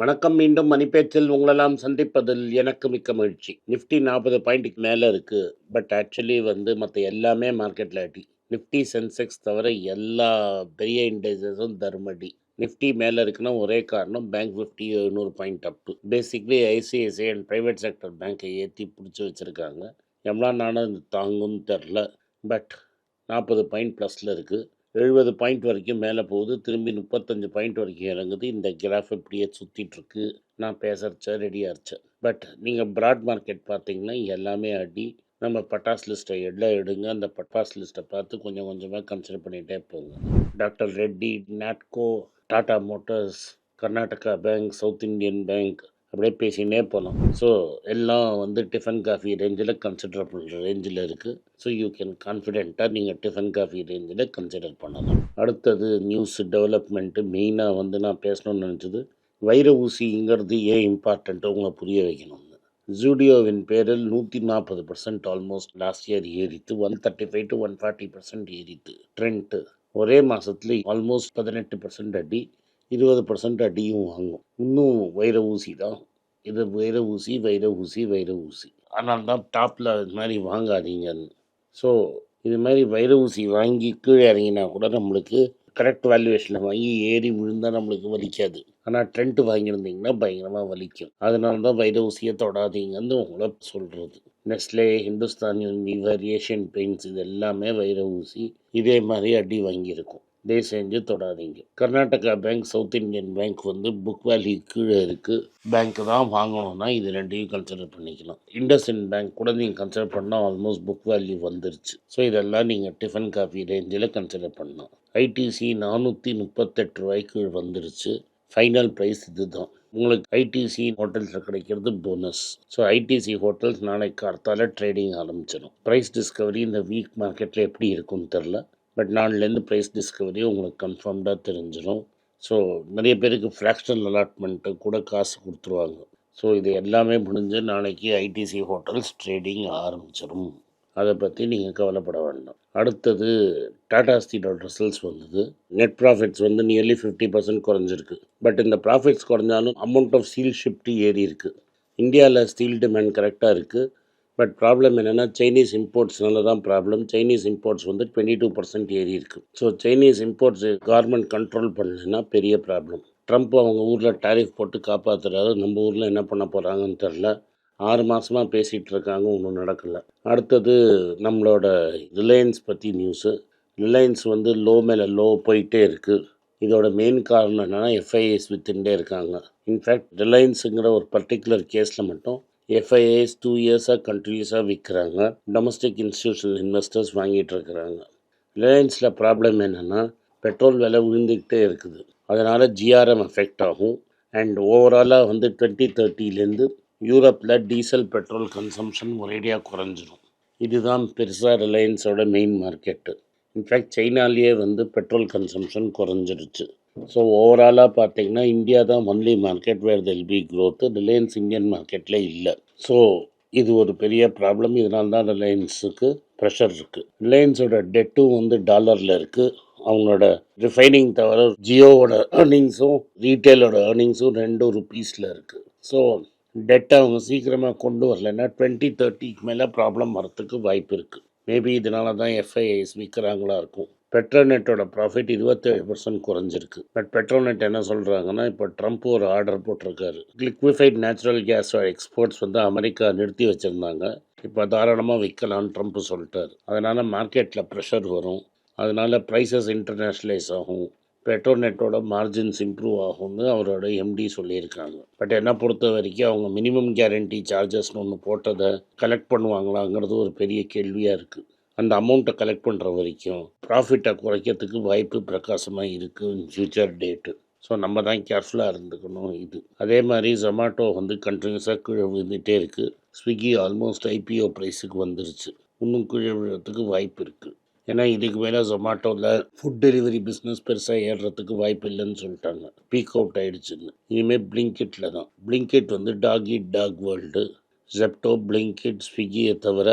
வணக்கம் மீண்டும் மணிப்பேச்சில் உங்களெல்லாம் சந்திப்பதில் எனக்கு மிக்க மகிழ்ச்சி. நிஃப்டி நாற்பது பாயிண்ட்டுக்கு மேலே இருக்குது பட் ஆக்சுவலி வந்து மற்ற எல்லாமே மார்க்கெட்டில் அடி. நிஃப்டி சென்செக்ஸ் தவிர எல்லா பெரிய இண்டெக்ஸஸும் தர்மடி. நிஃப்டி மேலே இருக்குன்னா ஒரே காரணம் பேங்க் நிஃப்டி எழுநூறு point Appu. Basically ICICI and private sector பேங்க்கை ஏற்றி பிடிச்சி வச்சுருக்காங்க. எவ்வளோ நானும் இது தாங்கும்னு தெரில. பட் நாற்பது பாயிண்ட் ப்ளஸில் இருக்குது எழுபது பாயிண்ட் வரைக்கும் மேலே போகுது. திரும்பி முப்பத்தஞ்சு பாயிண்ட் வரைக்கும் இறங்குது. இந்த கிராஃப் இப்படியே சுற்றிட்டுருக்கு நான் பேசுகிறச்ச ரெடியாக இருச்சேன் பட் நீங்கள் ப்ராட் மார்க்கெட் பார்த்தீங்கன்னா எல்லாமே அடி. நம்ம பட்டாஸ் லிஸ்ட்டை எல்லாம் எடுங்க. அந்த பட்டாஸ் லிஸ்ட்டை பார்த்து கொஞ்சம் கொஞ்சமாக கன்சிடர் பண்ணிகிட்டே போங்க. Doctor Reddy Natco Tata Motors Karnataka bank South Indian bank அப்படியே பேசினே போகலாம். ஸோ எல்லாம் வந்து டிஃபன் காஃபி ரேஞ்சில் கன்சிடரபிள் ரேஞ்சில் இருக்குது ஸோ யூ கேன் கான்ஃபிடென்ட்டாக நீங்கள் டிஃபன் காஃபி ரேஞ்சில் கன்சிடர் பண்ணலாம். அடுத்தது நியூஸ் டெவலப்மெண்ட்டு மெயினாக வந்து நான் பேசணும்னு நினச்சது வைர ஊசிங்கிறது ஏன் இம்பார்ட்டண்ட்டோ உங்களை புரிய வைக்கணும்னு. ஜூடியோவின் பேரில் நூற்றி நாற்பது percent almost last year ஏறித்து one thirty five to one forty percent ஏறித்து. Trend ஒரே மாதத்துல ஆல்மோஸ்ட் பதினெட்டு பர்சன்ட் அடி. இருபது பர்சன்ட் அடியும் வாங்கும். இன்னும் வைர ஊசி தான். இது வைர ஊசி வைர ஊசி வைர ஊசி. அதனால் தான் டாப்பில் இது மாதிரி வாங்காதீங்கன்னு. ஸோ இது மாதிரி வைர ஊசி வாங்கி கீழே இறங்கினா கூட நம்மளுக்கு கரெக்ட் வேல்யூவேஷனில் வாங்கி ஏறி விழுந்தால் நம்மளுக்கு வலிக்காது. ஆனால் ட்ரெண்ட் வாங்கியிருந்தீங்கன்னா பயங்கரமாக வலிக்கும். அதனால தான் வைர ஊசியை தொடாதீங்கன்னு உங்களை சொல்கிறது Nestle Hindustan Unilever Asian Paints இது எல்லாமே வைர ஊசி இதே மாதிரி அடி வாங்கியிருக்கும். தயவு செஞ்சு தொடாதீங்க. Karnataka bank south Indian bank வந்து புக் வேல்யூ கீழே இருக்குது பேங்க் தான் வாங்கணும்னா இது ரெண்டையும் கன்சிடர் பண்ணிக்கலாம். இண்டஸ்இன் பேங்க் கூட நீங்கள் கன்சிடர் பண்ணால் ஆல்மோஸ்ட் புக் வேல்யூ வந்துருச்சு. ஸோ இதெல்லாம் நீங்கள் டிஃபன் காஃபி ரேஞ்சில் கன்சிடர் பண்ணலாம். ஐடிசி நானூற்றி முப்பத்தெட்டு ரூபாய்க்கு வந்துருச்சு. ஃபைனல் ப்ரைஸ் இது தான் உங்களுக்கு ஐடிசி ஹோட்டல்ஸில் கிடைக்கிறது போனஸ் ஸோ ஐடிசி ஹோட்டல்ஸ் நாளைக்கு கார்த்தால ட்ரேடிங் ஆரம்பிச்சிடும். ப்ரைஸ் டிஸ்கவரி இந்த வீக் மார்க்கெட்டில் எப்படி இருக்கும்னு தெரில பட் நாளிலேருந்து ப்ரைஸ் டிஸ்கவரி உங்களுக்கு கன்ஃபார்ம்டாக தெரிஞ்சிடும் ஸோ நிறைய பேருக்கு ஃப்ராக்ஷனல் அலாட்மெண்ட்டு கூட காசு கொடுத்துருவாங்க. ஸோ இது எல்லாமே முடிஞ்சு நாளைக்கு ஐடிசி ஹோட்டல்ஸ் ட்ரேடிங் ஆரம்பிச்சிடும் அதை பற்றி நீங்கள் கவலைப்பட வேண்டாம். அடுத்தது டாடா ஸ்டீலோட ரிசல்ட்ஸ் வந்தது. நெட் ப்ராஃபிட்ஸ் வந்து நியர்லி ஃபிஃப்டி பர்சன்ட் குறைஞ்சிருக்கு. பட் இந்த ப்ராஃபிட்ஸ் குறைஞ்சாலும் அமௌண்ட் ஆஃப் ஸ்டீல் ஷிஃப்ட் ஏறி இருக்குது இந்தியாவில் ஸ்டீல் டிமாண்ட் கரெக்டாக இருக்குது பட் ப்ராப்ளம் என்னென்னா சைனீஸ் இம்போர்ட்ஸ்னால தான் ப்ராப்ளம் சைனீஸ் இம்போர்ட்ஸ் வந்து டுவெண்ட்டி டூ பர்சன்ட் ஏறி இருக்குது so Chinese imports government control பண்ணலைன்னா பெரிய ப்ராப்ளம் ட்ரம்ப் அவங்க ஊரில் டேரிஃப் போட்டு காப்பாற்றுறாரு நம்ம ஊரில் என்ன பண்ண போகிறாங்கன்னு தெரில ஆறு மாதமாக பேசிகிட்டு இருக்காங்க ஒன்றும் நடக்கலை. அடுத்தது நம்மளோட ரிலையன்ஸ் பற்றி நியூஸு ரிலையன்ஸ் வந்து லோ மேலே லோ போயிட்டே இருக்குது இதோட மெயின் காரணம் என்னென்னா எஃப்ஐஎஸ் வித்துட்டே இருக்காங்க. இன்ஃபேக்ட் ரிலையன்ஸுங்கிற ஒரு பர்டிகுலர் கேஸில் மட்டும் எஃப்ஐஏஸ் டூ இயர்ஸாக கண்டினியூஸாக விற்கிறாங்க டொமஸ்டிக் இன்ஸ்டியூஷனல் இன்வெஸ்டர்ஸ் வாங்கிட்டு இருக்கிறாங்க. ரிலையன்ஸில் ப்ராப்ளம் என்னென்னா பெட்ரோல் விலை விழுந்துக்கிட்டே இருக்குது. அதனால் ஜிஆர்எம் எஃபெக்ட் ஆகும். அண்ட் ஓவராலாக வந்து டுவெண்ட்டி தேர்ட்டிலேருந்து யூரோப்பில் டீசல் பெட்ரோல் கன்சம்ஷன் ஒரேடியாக குறைஞ்சிரும். இதுதான் பெருசாக ரிலையன்ஸோட மெயின் மார்க்கெட்டு இன்ஃபேக்ட் சைனாலேயே வந்து பெட்ரோல் கன்சம்ஷன் குறைஞ்சிருச்சு. ஸோ ஓவராலாக பார்த்தீங்கன்னா இந்தியா தான் only market where they'll be growth Reliance Indian மார்க்கெட்டில் இல்லை. ஸோ இது ஒரு பெரிய ப்ராப்ளம் இதனால தான் ரிலையன்ஸுக்கு ப்ரெஷர் இருக்குது ரிலையன்ஸோட டெட்டும் வந்து டாலரில் இருக்குது அவங்களோட ரிஃபைனிங் தவிர ஜியோவோட ஏர்னிங்ஸும் ரீட்டைலோட ஏர்னிங்ஸும் ரெண்டும் ருப்பீஸில் இருக்குது ஸோ டெட்டை அவங்க சீக்கிரமாக கொண்டு வரலைன்னா டுவெண்ட்டி தேர்ட்டிக்கு மேலே ப்ராப்ளம் வரத்துக்கு வாய்ப்பு இருக்குது மேபி இதனால தான் எஃப்ஐஐஸ் விற்கிறாங்களா இருக்கும். பெட்ரோநெட்டோட ப்ராஃபிட் இருபத்தேழு பர்சன்ட் குறைஞ்சிருக்கு. பட் பெட்ரோநெட் என்ன சொல்கிறாங்கன்னா இப்போ ட்ரம்ப் ஒரு ஆர்டர் போட்டிருக்காரு. லிக்விஃபைட் நேச்சுரல் கேஸ் எக்ஸ்போர்ட்ஸ் வந்து அமெரிக்கா நிறுத்தி வச்சுருந்தாங்க. இப்போ தாராளமாக விற்கலான்னு ட்ரம்ப் சொல்லிட்டார். அதனால் மார்க்கெட்டில் ப்ரெஷர் வரும். அதனால் ப்ரைஸஸ் இன்டர்நேஷ்னலைஸ் ஆகும். பெட்ரோநெட்டோட மார்ஜின்ஸ் இம்ப்ரூவ் ஆகும்னு அவரோட எம்டி சொல்லியிருக்காங்க. பட் என்னை பொறுத்த வரைக்கும் அவங்க மினிமம் கேரண்டி சார்ஜஸ்னு ஒன்று போட்டதை கலெக்ட் பண்ணுவாங்களாங்கிறது ஒரு பெரிய கேள்வியாக இருக்குது அந்த அமௌண்ட்டை கலெக்ட் பண்ணுற வரைக்கும் ப்ராஃபிட்டை குறைக்கிறதுக்கு வாய்ப்பு பிரகாசமாக இருக்குது ஃப்யூச்சர் டேட்டு ஸோ நம்ம தான் கேர்ஃபுல்லாக இருந்துக்கணும் இது. அதே மாதிரி ஜொமேட்டோ வந்து கண்டினியூஸாக கீழே விழுந்துகிட்டே இருக்குது ஸ்விக்கி ஆல்மோஸ்ட் ஐபிஓ ப்ரைஸுக்கு வந்துருச்சு. இன்னும் கீழே விழுறதுக்கு வாய்ப்பு இருக்குது ஏன்னா இதுக்கு மேலே ஜொமேட்டோவில் ஃபுட் டெலிவரி பிஸ்னஸ் பெருசாக ஏறுறதுக்கு வாய்ப்பு இல்லைன்னு சொல்லிட்டாங்க. பீக் அவுட் ஆகிடுச்சுன்னு இனிமேல் பிளிங்கிட்டில் தான். பிளிங்கிட் வந்து dog eat dog world Zepto Blinkit ஸ்விக்கியை தவிர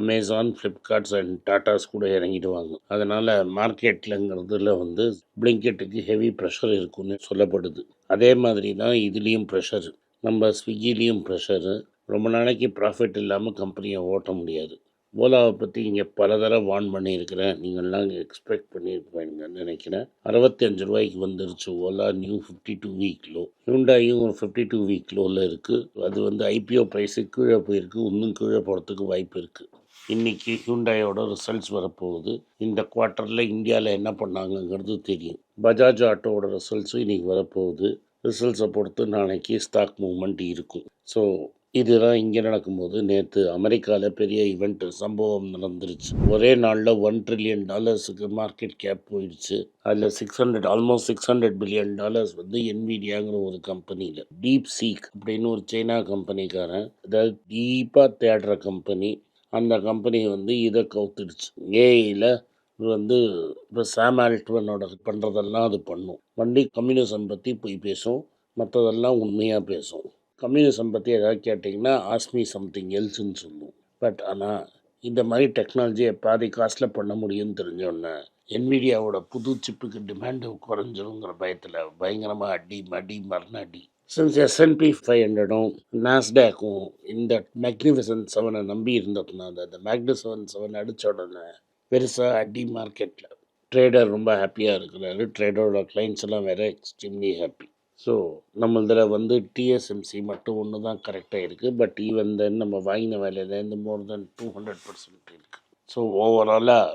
அமேசான் ஃப்ளிப்கார்ட்ஸ் அண்ட் டாட்டாஸ் கூட இறங்கிடுவாங்க. அதனால் மார்க்கெட்டில்ங்கிறதுல வந்து பிளிங்கெட்டுக்கு ஹெவி ப்ரெஷர் இருக்குன்னு சொல்லப்படுது. அதே மாதிரி தான் இதுலேயும் ப்ரெஷர் நம்ம ஸ்விக்கிலேயும் ப்ரெஷரு ரொம்ப நாளைக்கு ப்ராஃபிட் இல்லாமல் கம்பெனியை ஓட்ட முடியாது. ஓலாவை பற்றி இங்கே பல தடவை வார்ன் பண்ணியிருக்கிறேன். நீங்கள்லாம் எக்ஸ்பெக்ட் பண்ணியிருப்பீங்கன்னு நினைக்கிறேன். அறுபத்தி அஞ்சு ரூபாய்க்கு வந்துருச்சு Ola new fifty two week low ஹியூண்டாயும் ஒரு ஃபிஃப்டி டூ வீக் லோவில் இருக்குது அது வந்து ஐபிஓ ப்ரைஸுக்கு கீழே போயிருக்கு. இன்னும் கீழே போகிறதுக்கு வாய்ப்பு இருக்குது இன்றைக்கி ஹூண்டாயோட ரிசல்ட்ஸ் வரப்போகுது. இந்த குவார்ட்டரில் இந்தியாவில் என்ன பண்ணாங்கங்கிறது தெரியும். பஜாஜ் ஆட்டோவோட ரிசல்ட்ஸும் இன்றைக்கி வரப்போகுது. ரிசல்ட்ஸை பொறுத்து நாளைக்கு ஸ்டாக் மூவ்மெண்ட் இருக்கும். ஸோ இதுதான் இங்கே நடக்கும்போது நேற்று அமெரிக்காவில் பெரிய இவெண்ட் சம்பவம் நடந்துருச்சு. ஒரே நாளில் ஒன் ட்ரில்லியன் டாலர்ஸுக்கு மார்க்கெட் கேப் போயிடுச்சு. அதில் six hundred almost six hundred billion dollars வந்து என்விடியாங்கிற ஒரு கம்பெனியில் டீப் சீக் அப்படின்னு ஒரு சைனா கம்பெனிக்காரன் அதாவது டீப்பாக தேடுற கம்பெனி அந்த கம்பெனி வந்து இதை கவுத்துடுச்சு. ஏஐயில் வந்து இப்போ சாம் ஆல்ட்மனோட பண்ணுறதெல்லாம் அது பண்ணும். வண்டி கம்யூனிசம் பற்றி போய் பேசும். மற்றதெல்லாம் உண்மையாக பேசும். கம்யூனிசம் பற்றி ஏதாவது கேட்டிங்கன்னா ஆஸ்மி சம்திங் எல்ஸ்ன்னு சொல்லும். பட் ஆனால் இந்த மாதிரி டெக்னாலஜியை பாதி காஸ்ட்டில் பண்ண முடியும்னு தெரிஞ்சோடனே என்விடியாவோட புது சிப்புக்கு டிமாண்டு குறைஞ்சிருங்கிற பயத்தில் பயங்கரமாக அடி மடி மரண அடி. Since S and P five ஹண்ட்ரடும் நாஸ்டேக்கும் இந்த மேக்னிஃபிசன் செவனை நம்பி இருந்ததுனால அந்த மேக்னி செவன் செவன் அடித்த உடனே பெருசாக அடி மார்க்கெட்டில் ட்ரேடர் ரொம்ப ஹாப்பியாக இருக்கிறாரு. ட்ரேடரோட கிளைண்ட்ஸ் எல்லாம் வேறு எக்ஸ்ட்ரீம்லி ஹாப்பி ஸோ நம்மளதில் வந்து டிஎஸ்எம்சி மட்டும் ஒன்று தான் கரெக்டாக இருக்குது பட் ஈவன் தென் நம்ம வாங்கின வேலையிலேருந்து more then two hundred percent இருக்குது ஸோ ஓவராலாக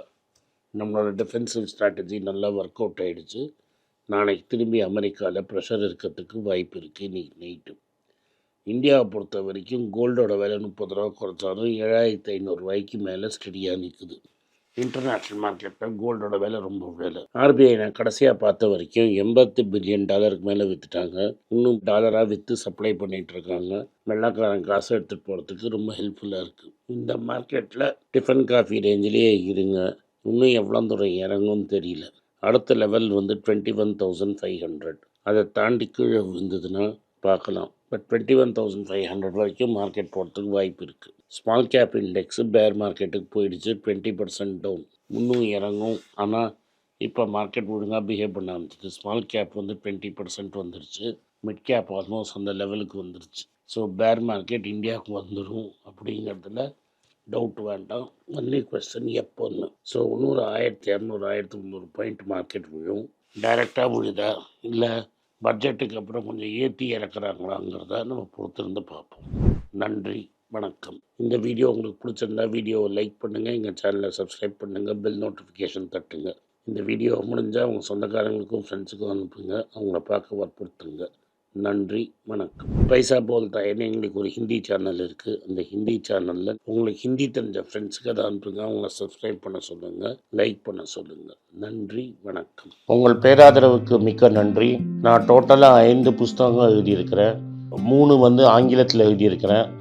நம்மளோட டிஃபென்சிவ் ஸ்ட்ராட்டஜி நல்லா ஒர்க் அவுட் ஆகிடுச்சு நாளைக்கு திரும்பி அமெரிக்காவில் ப்ரெஷர் இருக்கிறதுக்கு வாய்ப்பு இருக்குது இன்னைக்கு நைட்டு. இந்தியாவை பொறுத்த வரைக்கும் கோல்டோட விலை முப்பது ரூபா குறைச்சாலும் ஏழாயிரத்தி ஐநூறுரூவாய்க்கு மேலே ஸ்டெடியாக நிற்குது இன்டர்நேஷ்னல் மார்க்கெட்டில் கோல்டோட விலை ரொம்ப விலை. ஆர்பிஐ நான் கடைசியாக பார்த்த வரைக்கும் எண்பத்து பில்லியன் டாலருக்கு மேலே விற்றுட்டாங்க இன்னும் டாலராக விற்று சப்ளை பண்ணிகிட்டு இருக்காங்க. வெள்ளக்காரன் காசு எடுத்துகிட்டு போகிறதுக்கு ரொம்ப ஹெல்ப்ஃபுல்லாக இருக்குது இந்த மார்க்கெட்டில் டிஃபன் காஃபி ரேஞ்சிலேயே இருங்க. இன்னும் எவ்வளோ தூரம் இறங்கும்னு தெரியல. அடுத்த லெவல் வந்து twenty one thousand five hundred அதை தாண்டி கீழே விழுந்ததுன்னா பார்க்கலாம். But twenty one thousand five hundred வரைக்கும் மார்க்கெட் போகிறதுக்கு வாய்ப்பு இருக்குது ஸ்மால் கேப் இண்டெக்ஸு பேர் மார்க்கெட்டுக்கு போயிடுச்சு டுவெண்ட்டி பர்சன்ட் டவுன் இன்னும் இறங்கும். ஆனால் இப்போ மார்க்கெட் ஒழுங்காக பிஹேவ் பண்ண ஆரம்பிச்சிது ஸ்மால் கேப் வந்து டுவெண்ட்டி பர்சன்ட் வந்துருச்சு. மிட் கேப் ஆல்மோஸ்ட் அந்த லெவலுக்கு வந்துருச்சு. ஸோ பேர் மார்க்கெட் இந்தியாவுக்கு வந்துடும் அப்படிங்கிறதுல டவுட் வேண்டாம். ஒன்லி கொஸ்டின் எப்போன்னு ஸோ இன்னொரு ஆயிரத்தி இரநூறு ஆயிரத்தி முந்நூறு பாயிண்ட் மார்க்கெட் விழும். டைரெக்டாக விழுதா? இல்லை பட்ஜெட்டுக்கு அப்புறம் கொஞ்சம் ஏற்றி இறக்குறாங்களாங்கிறத நம்ம பொறுத்திருந்து பார்ப்போம். நன்றி வணக்கம். இந்த வீடியோ உங்களுக்கு பிடிச்சிருந்தா வீடியோவை லைக் பண்ணுங்கள் எங்கள் சேனலை சப்ஸ்கிரைப் பண்ணுங்கள் பெல் நோட்டிஃபிகேஷன் தட்டுங்க. இந்த வீடியோ முடிஞ்சால் உங்கள் சொந்தக்காரங்களுக்கும் ஃப்ரெண்ட்ஸுக்கும் அனுப்புங்க. அவங்கள பார்க்க வற்புறுத்துங்க. நன்றி வணக்கம். பைசா போல்தா என்ன எங்களுக்கு ஒரு ஹிந்தி சேனல் இருக்குது அந்த ஹிந்தி சேனலில் உங்களுக்கு ஹிந்தி தெரிஞ்ச ஃப்ரெண்ட்ஸுக்கு அதை அனுப்புங்க. அவங்கள சப்ஸ்கிரைப் பண்ண சொல்லுங்கள் லைக் பண்ண சொல்லுங்கள் நன்றி வணக்கம். உங்கள் பேராதரவுக்கு மிக்க நன்றி. நான் டோட்டலாக ஐந்து புஸ்தகங்கள் எழுதியிருக்கிறேன். மூணு வந்து ஆங்கிலத்தில் எழுதியிருக்கிறேன்.